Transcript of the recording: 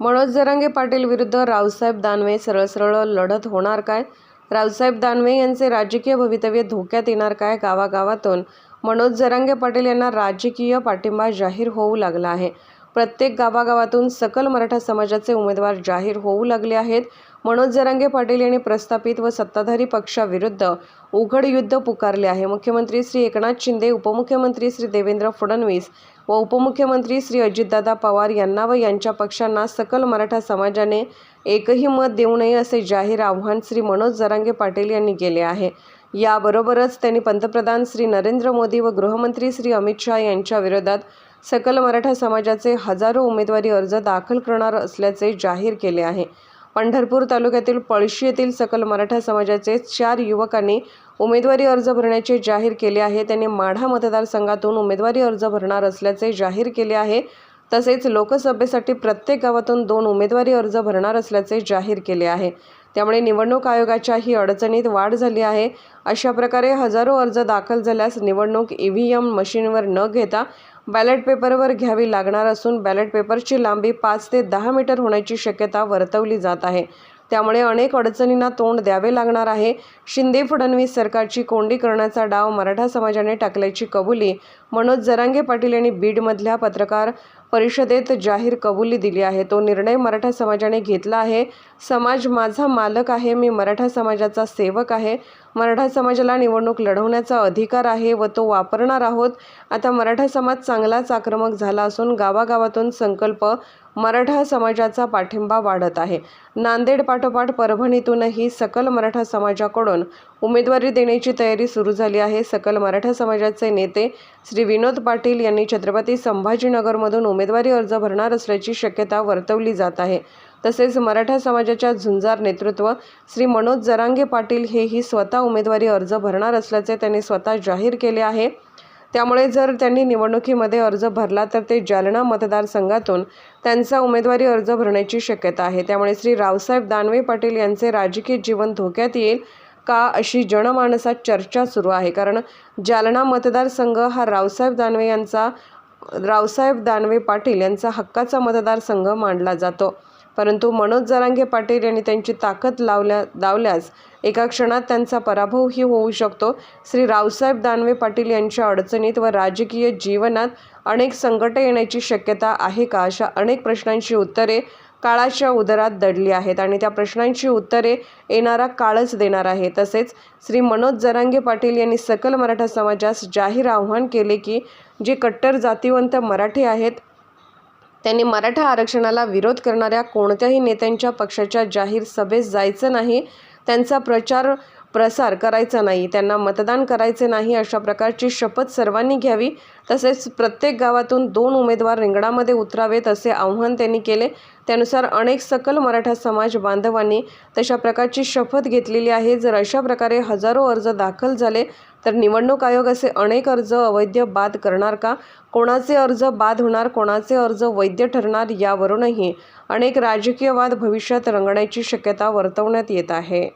मनोज जरांगे पाटील विरुद्ध रावसाहेब दानवे सरळ सरळ लढत होणार काय? रावसाहेब दानवे यांचे राजकीय भवितव्य धोक्यात येणार काय गावागावातून? मनोज जरांगे पाटील यांना राजकीय पाठिंबा जाहीर होऊ लागला आहे. प्रत्येक गावागावातून सकल मराठा समाजाचे उमेदवार जाहीर होऊ लागले आहेत. मनोज जरांगे पाटील यांनी प्रस्थापित व सत्ताधारी पक्षाविरुद्ध उघड युद्ध पुकारले आहे. मुख्यमंत्री श्री एकनाथ शिंदे उपमुख्यमंत्री श्री देवेंद्र फडणवीस व उपमुख्यमंत्री श्री अजितदादा पवार यांना व यांच्या पक्षांना सकल मराठा समाजाने एकही मत देऊ नये असे जाहीर आव्हान श्री मनोज जरांगे पाटील यांनी केले आहे. याबरोबरच त्यांनी पंतप्रधान श्री नरेंद्र मोदी व गृहमंत्री श्री अमित शहा यांच्या विरोधात सकल मराठा समाजाचे हजारो उमेदवारी अर्ज दाखल करणार असल्याचे जाहीर केले आहे. पंढरपूर तालुक्यातील पळशी येथील सकल मराठा समाजाचे चार युवकांनी उमेदवारी अर्ज भरण्याचे जाहीर केले आहे. त्यांनी माढा मतदारसंघातून उमेदवारी अर्ज भरणार असल्याचे जाहीर केले आहे. तसेच लोकसभेसाठी प्रत्येक गावातून दोन उमेदवारी अर्ज भरणार असल्याचे जाहीर केले आहे. त्यामुळे निवडणूक आयोगाच्याही अडचणीत वाढ झाली आहे. अशा प्रकारे हजारो अर्ज दाखल झाल्यास निवडणूक ई व्ही एम मशीनवर न घेता बॅलेट पेपरवर घ्यावी लागणार असून बॅलेट पेपरची लांबी पाच ते दहा मीटर होण्याची शक्यता वर्तवली जात आहे. त्यामुळे अनेक अडचणींना तोंड द्यावे लागणार आहे. शिंदे फडणवीस सरकारची कोंडी करण्याचा डाव मराठा समाजाने टाकल्याची कबुली. मनोज जरांगे पाटील यांनी बीडमधल्या पत्रकार परिषदेत जाहीर कबुली दिली आहे. तो निर्णय मराठा समाजाने घेतला आहे. समाज माझा मालक आहे. मी मराठा समाजाचा सेवक आहे. मराठा समाजाला निवडणूक लढवण्याचा अधिकार आहे व तो वापरणार आहोत. आता मराठा समाज चांगलाच आक्रमक झाला असून गावागावातून संकल्प मराठा समाजाचा पाठिंबा वाढत आहे. नांदेड पाठोपाठ परभणीतूनही सकल मराठा समाजाकडून उमेदवारी देण्याची तयारी सुरू झाली आहे. सकल मराठा समाजाचे नेते श्री विनोद पाटील यांनी छत्रपती संभाजीनगरमधून उमेदवारी अर्ज भरणार असल्याची शक्यता वर्तवली जात आहे. तसेच मराठा समाजाच्या झुंजार नेतृत्व श्री मनोज जरांगे पाटील हेही स्वतः उमेदवारी अर्ज भरणार असल्याचे त्यांनी स्वतः जाहीर केले आहे. त्यामुळे जर त्यांनी निवडणुकीमध्ये अर्ज भरला तर ते जालना मतदारसंघातून त्यांचा उमेदवारी अर्ज भरण्याची शक्यता आहे. त्यामुळे श्री रावसाहेब दानवे पाटील यांचे राजकीय जीवन धोक्यात येईल का अशी जनमानसात चर्चा सुरू आहे? कारण जालना मतदारसंघ हा रावसाहेब दानवे यांचा रावसाहेब दानवे पाटील यांचा हक्काचा मतदारसंघ मानला जातो. परंतु मनोज जरांगे पाटील यांनी त्यांची ताकद लावल्या लावल्यास एका क्षणात त्यांचा पराभवही होऊ शकतो. श्री रावसाहेब दानवे पाटील यांच्या अडचणीत व राजकीय जीवनात अनेक संकटे येण्याची शक्यता आहे का अशा अनेक प्रश्नांची उत्तरे काळाच्या उदरात दडली आहेत आणि त्या प्रश्नांची उत्तरे येणारा काळच देणार आहे. तसेच श्री मनोज जरांगे पाटील यांनी सकल मराठा समाजास जाहीर आव्हान केले की जे कट्टर जातीवंत मराठी आहेत त्यांनी मराठा आरक्षणाला विरोध करणाऱ्या कोणत्याही नेत्यांच्या पक्षाच्या जाहीर सभेस जायचं नाही त्यांचा प्रचार प्रसार करायचा नाही त्यांना मतदान करायचे नाही अशा प्रकारची शपथ सर्वांनी घ्यावी तसेच प्रत्येक गावातून दोन उमेदवार रिंगणामध्ये उतरावेत असे आव्हान त्यांनी केले. त्यानुसार अनेक सकल मराठा समाज बांधवांनी तशा प्रकारची शपथ घेतलेली आहे. जर अशा प्रकारे हजारो अर्ज दाखल झाले तर निवडणूक आयोग असे अनेक अर्ज अवैध बाद करणार का? कोणाचे अर्ज बाद होणार कोणाचे अर्ज वैध ठरणार यावरूनही अनेक राजकीय वाद भविष्यात रंगण्याची शक्यता वर्तवण्यात येत आहे.